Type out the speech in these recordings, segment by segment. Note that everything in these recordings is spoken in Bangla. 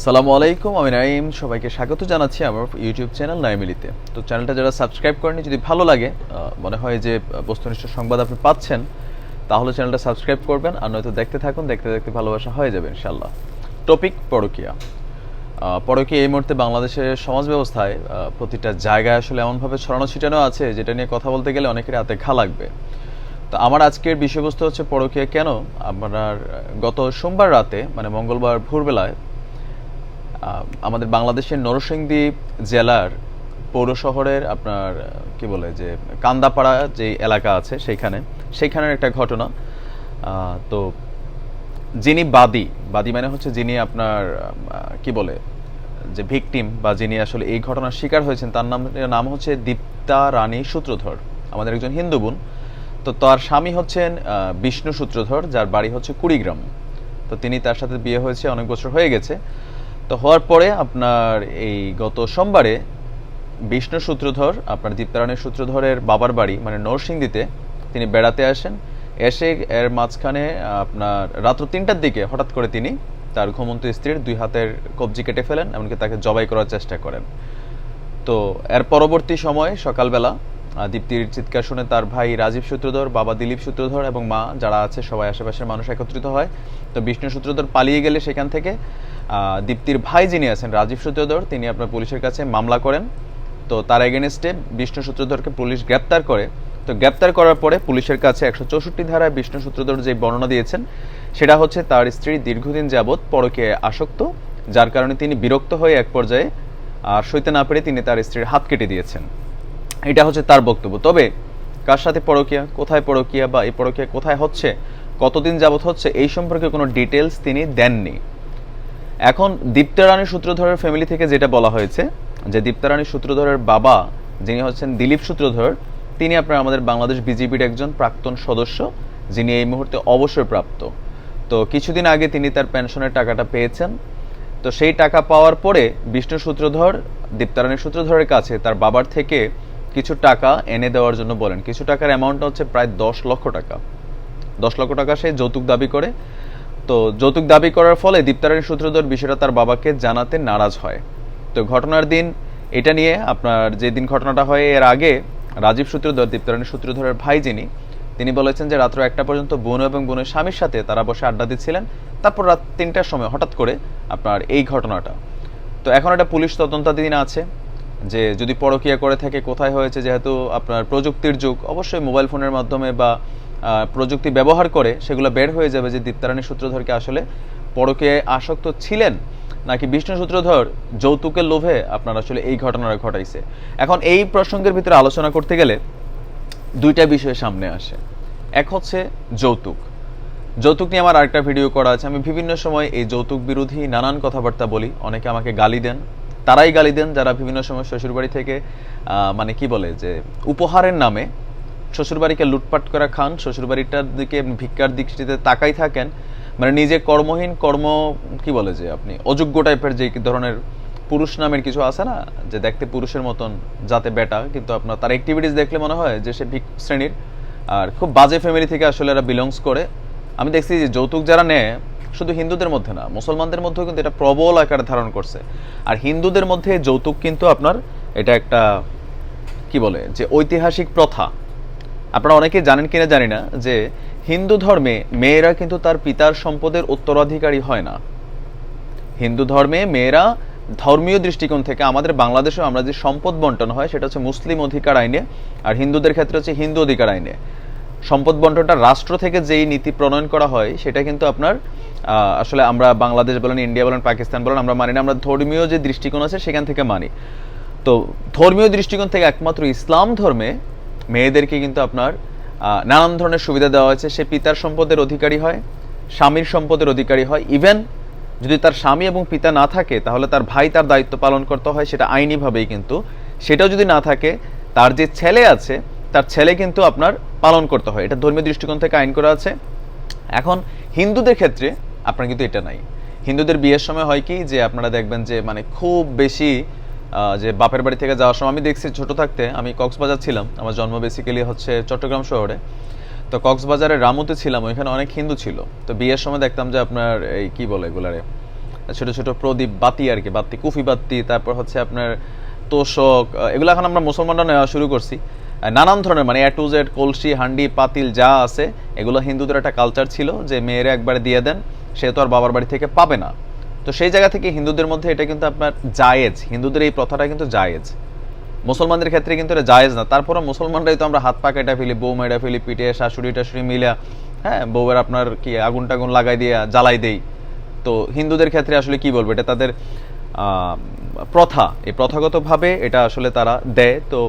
সালামু আলাইকুম, আমি নাইম সবাইকে স্বাগত জানাচ্ছি আমার ইউটিউব চ্যানেল নাইমিলিতে। তো চ্যানেলটা যারা সাবস্ক্রাইব করেনি যদি ভালো লাগে মনে হয় যে বস্তুনিষ্ঠ সংবাদ আপনি পাচ্ছেন, তাহলে চ্যানেলটা সাবস্ক্রাইব করবেন, আর নয়তো দেখতে থাকুন, দেখতে দেখতে ভালোবাসা হয়ে যাবে ইনশাল্লাহ টপিক পরকিয়া। পরকীয়া এই মুহূর্তে বাংলাদেশের সমাজ ব্যবস্থায় প্রতিটা জায়গায় আসলে এমনভাবে ছড়ানো ছিটানো আছে, যেটা নিয়ে কথা বলতে গেলে অনেকের হাতে ঘা লাগবে। তো আমার আজকের বিষয়বস্তু হচ্ছে পরকীয়া কেন? আপনার গত সোমবার রাতে মানে মঙ্গলবার ভোরবেলায় আমাদের বাংলাদেশের নরসিংদী জেলার পৌর শহরের আপনার কি বলে, যে কান্দাপাড়া যে এলাকা আছে সেইখানে, সেইখানের একটা ঘটনা। তো যিনি বাদী বাদী মানে হচ্ছে যিনি আপনার কি বলে, যে ভিকটিম বা যিনি আসলে এই ঘটনার শিকার হয়েছেন, তার নাম নাম হচ্ছে দীপ্তা রানী সূত্রধর, আমাদের একজন হিন্দু বোন। তো তার স্বামী হচ্ছেন বিষ্ণু সূত্রধর, যার বাড়ি হচ্ছে কুড়িগ্রাম। তো তিনি তার সাথে বিয়ে হয়েছে, অনেক বছর হয়ে গেছে। তো হওয়ার পরে আপনার এই গত সোমবারে বিষ্ণু সূত্রধর, আপনার দীপ্তারাণী সূত্রধরের বাবার বাড়ি মানে নরসিংদীতে তিনি বেড়াতে আসেন। এসে এর মাঝখানে আপনার রাত্র তিনটার দিকে হঠাৎ করে তিনি তার ঘুমন্ত স্ত্রীর দুই হাতের কবজি কেটে ফেলেন, এমনকি তাকে জবাই করার চেষ্টা করেন। তো এর পরবর্তী সময় সকালবেলা দীপ্তির চিৎকার শুনে তার ভাই রাজীব সূত্রধর, বাবা দিলীপ সূত্রধর এবং মা যারা আছে সবাই আশেপাশের মানুষ একত্রিত হয়। তো বিষ্ণু সূত্রধর পালিয়ে গেলে সেখান থেকে দীপ্তির ভাই যিনি আছেন রাজীব সূত্রধর, তিনি আপনার পুলিশের কাছে মামলা করেন। তো তার এগেনস্টে বিষ্ণু সূত্রধরকে পুলিশ গ্রেপ্তার করে। তো গ্রেপ্তার করার পরে পুলিশের কাছে একশো চৌষট্টি ধারায় বিষ্ণু সূত্রধর যে বর্ণনা দিয়েছেন, সেটা হচ্ছে তার স্ত্রী দীর্ঘদিন যাবৎ পরকে আসক্ত, যার কারণে তিনি বিরক্ত হয়ে এক পর্যায়ে, আর সইতে না পেরে তিনি তার স্ত্রীর হাত কেটে দিয়েছেন। এটা হচ্ছে তার বক্তব্য। তবে কার সাথে পরকিয়া, কোথায় পরকিয়া বা এই পরকিয়া কোথায় হচ্ছে, কতদিন যাবৎ হচ্ছে, এই সম্পর্কে কোনো ডিটেলস তিনি দেননি। এখন দীপ্তারানী সূত্রধরের ফ্যামিলি থেকে যেটা বলা হয়েছে, যে দীপ্তারানী সূত্রধরের বাবা, যিনি হচ্ছেন দিলীপ সূত্রধর, তিনি আপনার আমাদের বাংলাদেশ বিজেপির একজন প্রাক্তন সদস্য, যিনি এই মুহূর্তে অবসরপ্রাপ্ত। তো কিছুদিন আগে তিনি তার পেনশনের টাকাটা পেয়েছেন। তো সেই টাকা পাওয়ার পরে বিষ্ণু সূত্রধর দীপ্তারানী সূত্রধরের কাছে তার বাবার থেকে কিছু টাকা এনে দেওয়ার জন্য বলেন। কিছু টাকার অ্যামাউন্টটা হচ্ছে প্রায় দশ লক্ষ টাকা। দশ লক্ষ টাকা সে যৌতুক দাবি করে। তো যৌতুক দাবি করার ফলে দীপ্তারানী সূত্রধর বিষয়টা তার বাবাকে জানাতে নারাজ হয়। তো ঘটনার দিন এটা নিয়ে আপনার যে দিন ঘটনাটা হয় এর আগে রাজীব সূত্রধর দীপ্তারানী সূত্রধরের ভাই যিনি, তিনি বলেছেন যে রাত্র একটা পর্যন্ত বোন এবং বোনের স্বামীর সাথে তারা বসে আড্ডা দিচ্ছিলেন। তারপর রাত তিনটার সময় হঠাৎ করে আপনার এই ঘটনাটা। তো এখন একটা পুলিশ তদন্তাধীন আছে। যে যদি পরকিয়া করে থাকে, কোথায় হয়েছে? যেহেতু আপনার প্রযুক্তির যুগ, অবশ্যই মোবাইল ফোনের মাধ্যমে বা প্রযুক্তি ব্যবহার করে সেগুলো বের হয়ে যাবে যে দীপ্তারানী সূত্রধরকে আসলে পরকে আসক্ত ছিলেন, নাকি বিষ্ণু সূত্রধর যৌতুকের লোভে আপনার আসলে এই ঘটনাটা ঘটাইছে। এখন এই প্রসঙ্গের ভিতরে আলোচনা করতে গেলে দুইটা বিষয় সামনে আসে। এক হচ্ছে যৌতুক। যৌতুক নিয়ে আমার আরেকটা ভিডিও করা আছে। আমি বিভিন্ন সময় এই যৌতুক বিরোধী নানান কথাবার্তা বলি। অনেকে আমাকে গালি দেন। তারাই গালি দেন যারা বিভিন্ন সময় শ্বশুরবাড়ি থেকে মানে কি বলে যে, উপহারের নামে শ্বশুরবাড়িকে লুটপাট করা খান, শ্বশুরবাড়িটার দিকে ভিক্ষার দৃষ্টিতে তাকাই থাকেন। মানে নিজে কর্মহীন, কর্ম, কি বলে যে আপনি, অযোগ্য টাইপের যে ধরনের পুরুষ নামের কিছু আছে না, যে দেখতে পুরুষের মতন, যাতে বেটা, কিন্তু আপনার তার অ্যাক্টিভিটিস দেখলে মনে হয় যে সে ভিক শ্রেণির। আর খুব বাজে ফ্যামিলি থেকে আসলে এরা বিলংস করে। আমি দেখছি যে যৌতুক যারা নেয় শুধু হিন্দুদের মধ্যে না, মুসলমানদের মধ্যেও কিন্তু এটা প্রবল আকারে ধারণ করছে। আর হিন্দুদের মধ্যে যৌতুক কিন্তু আপনার এটা একটা, কি বলে, যে ঐতিহাসিক প্রথা। আপনারা অনেকে জানেন কিনা জানি না যে হিন্দু ধর্মে মেয়েরা কিন্তু তার পিতার সম্পদের উত্তরাধিকারী হয় না। হিন্দু ধর্মে মেয়েরা ধর্মীয় দৃষ্টিকোণ থেকে আমাদের বাংলাদেশেও আমরা যে সম্পদ বন্টন হয় সেটা হচ্ছে মুসলিম অধিকার আইনে, আর হিন্দুদের ক্ষেত্রে হচ্ছে হিন্দু অধিকার আইনে। সম্পদ বন্টনটা রাষ্ট্র থেকে যেই নীতি প্রণয়ন করা হয়, সেটা কিন্তু আপনার আসলে আমরা বাংলাদেশ বলেন, ইন্ডিয়া বলেন, পাকিস্তান বলেন, আমরা মানি না, আমরা ধর্মীয় যে দৃষ্টিকোণ আছে সেখান থেকে মানি। তো ধর্মীয় দৃষ্টিকোণ থেকে একমাত্র ইসলাম ধর্মে মেয়েদেরকে কিন্তু আপনার নানান ধরনের সুবিধা দেওয়া হয়েছে। সে পিতার সম্পদের অধিকারী হয়, স্বামীর সম্পদের অধিকারী হয়। ইভেন যদি তার স্বামী এবং পিতা না থাকে, তাহলে তার ভাই তার দায়িত্ব পালন করতে হয়, সেটা আইনিভাবেই কিন্তু। সেটাও যদি না থাকে, তার যে ছেলে আছে তার ছেলে কিন্তু আপনার পালন করতে হয়। এটা ধর্মীয় দৃষ্টিকোণ থেকে আইন করা আছে। এখন হিন্দুদের ক্ষেত্রে আপনার কিন্তু এটা নাই। হিন্দুদের বিয়ের সময় হয় কি যে আপনারা দেখবেন যে মানে খুব বেশি যে বাপের বাড়ি থেকে যাওয়ার সময়, আমি দেখছি ছোট থাকতে আমি কক্সবাজার ছিলাম। আমার জন্ম বেসিক্যালি হচ্ছে চট্টগ্রাম শহরে। তো কক্সবাজারের রামুতে ছিলাম, ওইখানে অনেক হিন্দু ছিল। তো বিয়ের সময় দেখতাম যে আপনার এই কি বলে এগুলারে, ছোট ছোট প্রদীপ বাতি আর কি, বাতি, কুফি বাতি, তারপর হচ্ছে আপনার তোষক এগুলো এখন আমরা মুসলমানরা নেওয়া শুরু করছি। নানান ধরনের মানে এ টু জেড কলসি হান্ডি পাতিল যা আছে, এগুলো হিন্দুদের একটা কালচার ছিল যে মেয়েরা একবারে দিয়ে দেন, সে তো আর বাবার বাড়ি থেকে পাবে না। তো সেই জায়গা থেকে হিন্দুদের মধ্যে এটা কিন্তু আপনার জায়েজ, হিন্দুদের এই প্রথাটা কিন্তু জায়েজ। মুসলমানদের ক্ষেত্রে কিন্তু এটা জায়েজ না তারপরে মুসলমানরাই তো আমরা হাত পা কেটে ফেলি, বউ মেয়েরা ফেলি পিটে শাশুড়ি, টাশুড়ি মিলা হ্যাঁ বউয়ের আপনার কি আগুন টাগুন লাগাই দিয়ে, জ্বালাই দেই। তো হিন্দুদের ক্ষেত্রে আসলে কি বলব, এটা তাদের প্রথা। এই প্রথাগতভাবে এটা আসলে তারা দেয়। তো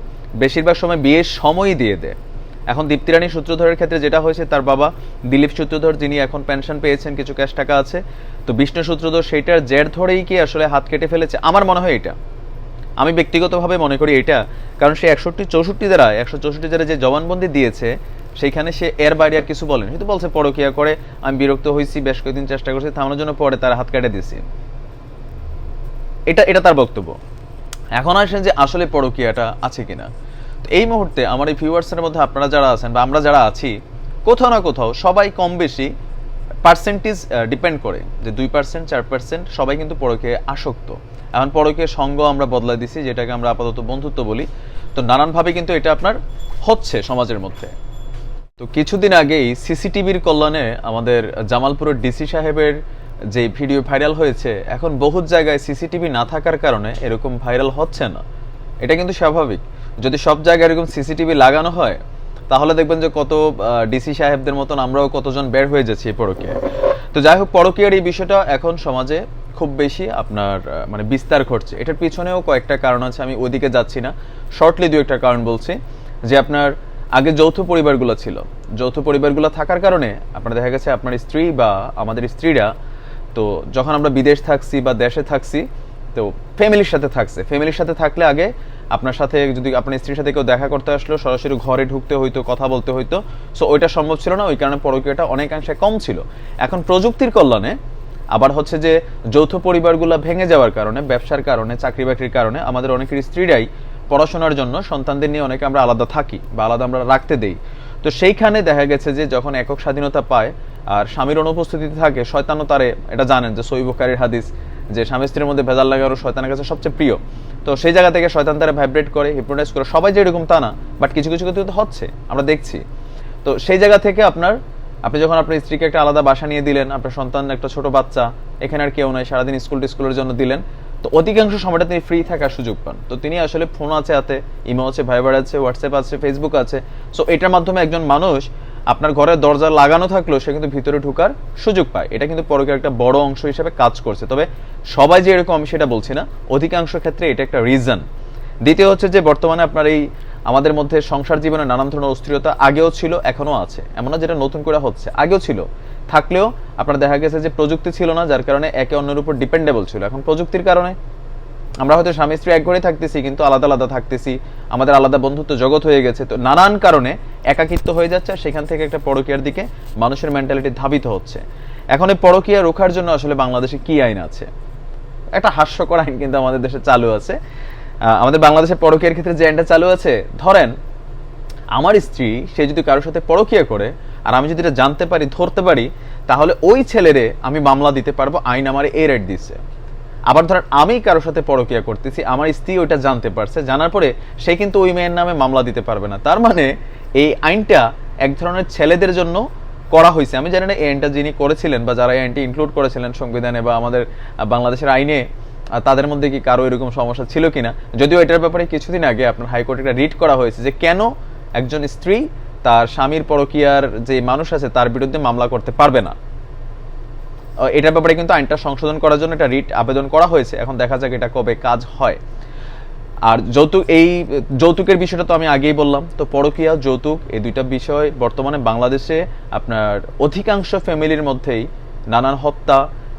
বেশিরভাগ সময় বিয়ের সময়ই দিয়ে দেয়। এখন দীপ্তিরানী সূত্রধরের ক্ষেত্রে যেটা হয়েছে, তার বাবা দিলীপ সূত্রধর, যিনি এখন পেনশন পেয়েছেন, কিছু ক্যাশ টাকা আছে। তো বিষ্ণু সূত্রধর সেইটার জের ধরেই কি আসলে হাত কেটে ফেলেছে? আমার মনে হয় এটা। আমি ব্যক্তিগতভাবে মনে করি এটা, কারণ সে একষট্টি চৌষট্টি দ্বারা, একশো চৌষট্টি যারা যে জবানবন্দি দিয়েছে, সেইখানে সে এর বাইরে আর কিছু বলেন। হয়তো বলছে, পরকিয়া করে, আমি বিরক্ত হয়েছি বেশ কয়েকদিন চেষ্টা করছি, থামানোর জন্য পরে তার হাত কেটে দিয়েছি। এটা এটা তার বক্তব্য। এখন আসেন যে আসলে পরকিয়াটা আছে কিনা। এই মুহূর্তে আমার এই ভিউয়ার্সের মধ্যে আপনারা যারা আছেন বা আমরা যারা আছি, কোথাও না কোথাও সবাই কম বেশি পার্সেন্টেজ ডিপেন্ড করে যে দুই পার্সেন্ট চার পার্সেন্ট সবাই কিন্তু পরকে আসক্ত। এখন পরকে সঙ্গ আমরা বদলা দিছি, যেটাকে আমরা আপাতত বন্ধুত্ব বলি। তো নানানভাবে কিন্তু এটা আপনার হচ্ছে সমাজের মধ্যে। তো কিছুদিন আগেই সিসিটিভির কল্যাণে আমাদের জামালপুরের ডিসি সাহেবের যে ভিডিও ভাইরাল হয়েছে, এখন বহু জায়গায় সিসিটিভি না থাকার কারণে এরকম ভাইরাল হচ্ছে না। এটা কিন্তু স্বাভাবিক। যদি সব জায়গায় এরকম সিসিটিভি লাগানো হয়, তাহলে দেখবেন যে কত ডিসি সাহেবদের মতন আমরাও কতজন বের হয়ে যাচ্ছি এই পরকীয়ায়। তো যাই হোক, পরকীয়ার এই বিষয়টা এখন সমাজে খুব বেশি আপনার মানে বিস্তার ঘটছে। এটার পিছনেও কয়েকটা কারণ আছে, আমি ওদিকে যাচ্ছি না। শর্টলি দু একটা কারণ বলছি, যে আপনার আগে যৌথ পরিবারগুলো ছিল। যৌথ পরিবারগুলো থাকার কারণে আপনার দেখা গেছে আপনার স্ত্রী বা আমাদের স্ত্রীরা, তো যখন আমরা বিদেশ থাকছি বা দেশে থাকছি, তো ফ্যামিলির সাথে থাকছে। ফ্যামিলির সাথে থাকলে আগে আপনার সাথে যদি আপনার স্ত্রীর সাথে কেউ দেখা করতে আসলো, সরাসরি ঘরে ঢুকতে হইতো, কথা বলতে হইতো। সো ওইটা সম্ভব ছিল না, ওই কারণে পরকীয়টা অনেকাংশে কম ছিল। এখন প্রযুক্তির কল্যাণে, আবার হচ্ছে যে যৌথ পরিবারগুলো ভেঙে যাওয়ার কারণে, ব্যবসার কারণে চাকরি বাকরির কারণে, আমাদের অনেকের স্ত্রীরাই পড়াশোনার জন্য সন্তানদের নিয়ে অনেকে আমরা আলাদা থাকি বা আলাদা আমরা রাখতে দেই। তো সেইখানে দেখা গেছে যে যখন একক স্বাধীনতা পায়, আর স্বামীর অনুপস্থিতিতে থাকে, শয়তানও তারে এটা জানেন যে সৈবকারীর হাদিস যে স্বামী স্ত্রীর মধ্যে ভেজাল লাগারও শয়তানের কাছে সবচেয়ে প্রিয়। তো সেই জায়গা থেকে শয়তান তারা ভাইব্রেট করে হিপনোটাইজ করে, সবাই যে এরকম তা না বাট কিছু কিছু ক্ষেত্রে হচ্ছে, আমরা দেখছি। তো সেই জায়গা থেকে আপনার, আপনি যখন আপনার স্ত্রীকে একটা আলাদা বাসা নিয়ে দিলেন, আপনার সন্তান, একটা ছোট বাচ্চা, এখানে আর কেউ নাই, সারাদিন স্কুল টিস্কুলের জন্য দিলেন, তো অধিকাংশ সময়টা তিনি ফ্রি থাকার সুযোগ পান। তো তিনি আসলে ফোন আছে হাতে ইমো আছে ভাইবার আছে হোয়াটসঅ্যাপ আছে ফেসবুক আছে সো এটার মাধ্যমে একজন মানুষ আপনার ঘরের দরজা লাগানো থাকলেও সে কিন্তু ভিতরে ঢোকার সুযোগ পায়। এটা কিন্তু পরকের একটা বড় অংশ হিসেবে কাজ করছে। তবে সবাই যে এরকম, আমি সেটা বলছি না। অধিকাংশ ক্ষেত্রে এটা একটা রিজন দ্বিতীয় হচ্ছে যে বর্তমানে আপনার এই আমাদের মধ্যে সংসার জীবনে নানান ধরনের অস্থিরতা আগেও ছিল এখনও আছে। এমন না যেটা নতুন করে হচ্ছে, আগেও ছিল। থাকলেও আপনার দেখা গেছে যে প্রযুক্তি ছিল না, যার কারণে একে অন্যের উপর ডিপেন্ডেবল ছিল। এখন প্রযুক্তির কারণে আমরা হয়তো স্বামী স্ত্রী এক ঘরে থাকতেছি, কিন্তু আলাদা আলাদা থাকতেছি। আমাদের আলাদা বন্ধুত্ব জগৎ হয়ে গেছে। তো নানান কারণে একাকিত্ব হয়ে যাচ্ছে আর সেখান থেকে একটা পরকীয়ার দিকে মানুষের মেন্টালিটি ধাবিত হচ্ছে। এখন এই পরকীয়া রোখার জন্য আসলে বাংলাদেশে কি আইন আছে? একটা হাস্যকর আইন কিন্তু আমাদের দেশে চালু আছে। আমাদের বাংলাদেশের পরকীয়ার ক্ষেত্রে যে আইনটা চালু আছে, ধরেন আমার স্ত্রী, সে যদি কারোর সাথে পরকীয়া করে, আর আমি যদি এটা জানতে পারি, ধরতে পারি, তাহলে ওই ছেলেরে আমি মামলা দিতে পারব, আইন আমার এই রেট দিচ্ছে আবার ধরেন আমি কারোর সাথে পরকীয়া করতেছি, আমার স্ত্রী ওইটা জানতে পারছে, জানার পরে সে কিন্তু ওই মেয়ের নামে মামলা দিতে পারবে না। তার মানে এই আইনটা এক ধরনের ছেলেদের জন্য করা হয়েছে। আমি জানি না এই আইনটা যিনি করেছিলেন বা যারা এই আইনটি ইনক্লুড করেছিলেন সংবিধানে বা আমাদের বাংলাদেশের আইনে তাদের মধ্যে কি কারও এরকম সমস্যা ছিল কিনা? যদিও এটার ব্যাপারে কিছুদিন আগে আপনার হাইকোর্টে একটা রিট করা হয়েছে যে কেন একজন স্ত্রী তার স্বামীর পরকীয়ার যে মানুষ আছে তার বিরুদ্ধে মামলা করতে পারবে না। এটার ব্যাপারে কিন্তু আইনটা সংশোধন করার জন্য একটা রিট আবেদন করা হয়েছে। এখন দেখা যাক এটা কবে কাজ হয়। আর যৌতুক, এই যৌতুকের বিষয়টা তো আমি আগেই বললাম। তো পরকীয়া, যৌতুক, এই দুইটা বিষয় বর্তমানে বাংলাদেশে আপনার অধিকাংশ ফ্যামিলির মধ্যেই নানান হত্যা,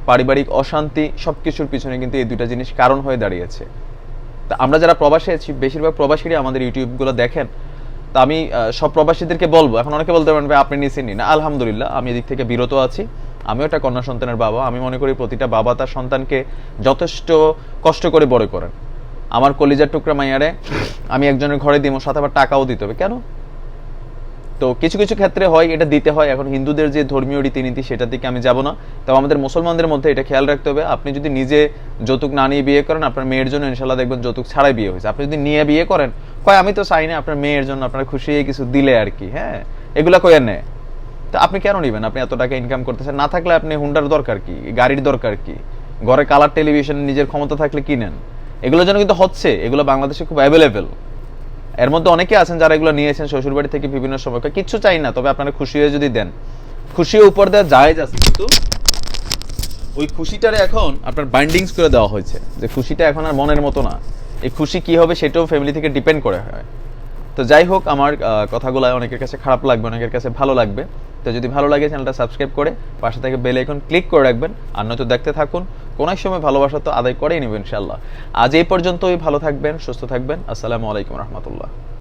পারিবারিক অশান্তি সব কিছুর পিছনে কিন্তু এই দুইটা জিনিস কারণ হয়ে দাঁড়িয়েছে। তা আমরা যারা প্রবাসী আছি, বেশিরভাগ প্রবাসীরা আমাদের ইউটিউবগুলো দেখেন। তা আমি সব প্রবাসীদেরকে বলব। এখন অনেকে বলতে পারেন আপনি নিছেন না, আলহামদুলিল্লাহ, আমি এদিক থেকে বিরত আছি। আমিও একটা কন্যা সন্তানের বাবা। আমি মনে করি প্রতিটা বাবা তার সন্তানকে যথেষ্ট কষ্ট করে বড় করেন। আমার কলিজার টুকরা মাইয়ারে, আমি একজনের ঘরে দিব, সাথে আবার টাকাও দিতে হবে। কেন? তো কিছু কিছু ক্ষেত্রে হয়, এটা দিতে হয়। এখন হিন্দুদের যে ধর্মীয় রীতিনীতি, সেটার দিকে আমি যাব না। তো আমাদের মুসলমানদের মধ্যে এটা খেয়াল রাখতে হবে। আপনি যদি নিজে যৌতুক না নিয়ে বিয়ে করেন, আপনার মেয়ের জন্য ইনশাল্লাহ দেখবেন যৌতুক ছাড়াই বিয়ে হয়েছে। আপনি যদি নিয়ে বিয়ে করেন, কয় আমি তো চাই না আপনার মেয়ের জন্য আপনার খুশি কিছু দিলে আর কি হ্যাঁ? এগুলা আর নেয়? তো আপনি কেন নেবেন? আপনি এত টাকা ইনকাম করতেছেন। না থাকলে আপনি হুন্ডার দরকার কি? গাড়ির দরকার কি? ঘরে কালার টেলিভিশন নিজের ক্ষমতা থাকলে কিনেন এগুলো যেন কিন্তু হচ্ছে, এগুলো বাংলাদেশে খুব অ্যাভেলেবেল এর মধ্যে অনেকে আছেন যারা এগুলো নিয়েছেন, শ্বশুরবাড়ি থেকে বিভিন্ন সময়। কিচ্ছু চাই না, তবে আপনারা খুশি হয়ে যদি দেন। খুশি উপর দেওয়া যায় আছে, কিন্তু ওই খুশিটারে এখন আপনার বাইন্ডিংস করে দেওয়া হয়েছে। যে খুশিটা এখন আর মনের মতো না। এই খুশি কি হবে সেটাও ফ্যামিলি থেকে ডিপেন্ড করে হয়। তো যাই হোক, আমার কথাগুলো অনেকের কাছে খারাপ লাগবে, অনেকের কাছে ভালো লাগবে। তো যদি ভালো লাগে, চ্যানেলটা সাবস্ক্রাইব করে পাশে থেকে বেল আইকন ক্লিক করে রাখবেন। আর নয়তো দেখতে থাকুন, কোনো এক সময় ভালোবাসা তো আদায় করেই নেবেন ইনশাল্লাহ আজ এই পর্যন্তই, ভালো থাকবেন, সুস্থ থাকবেন। আসসালামু আলাইকুম রহমতুল্লাহ।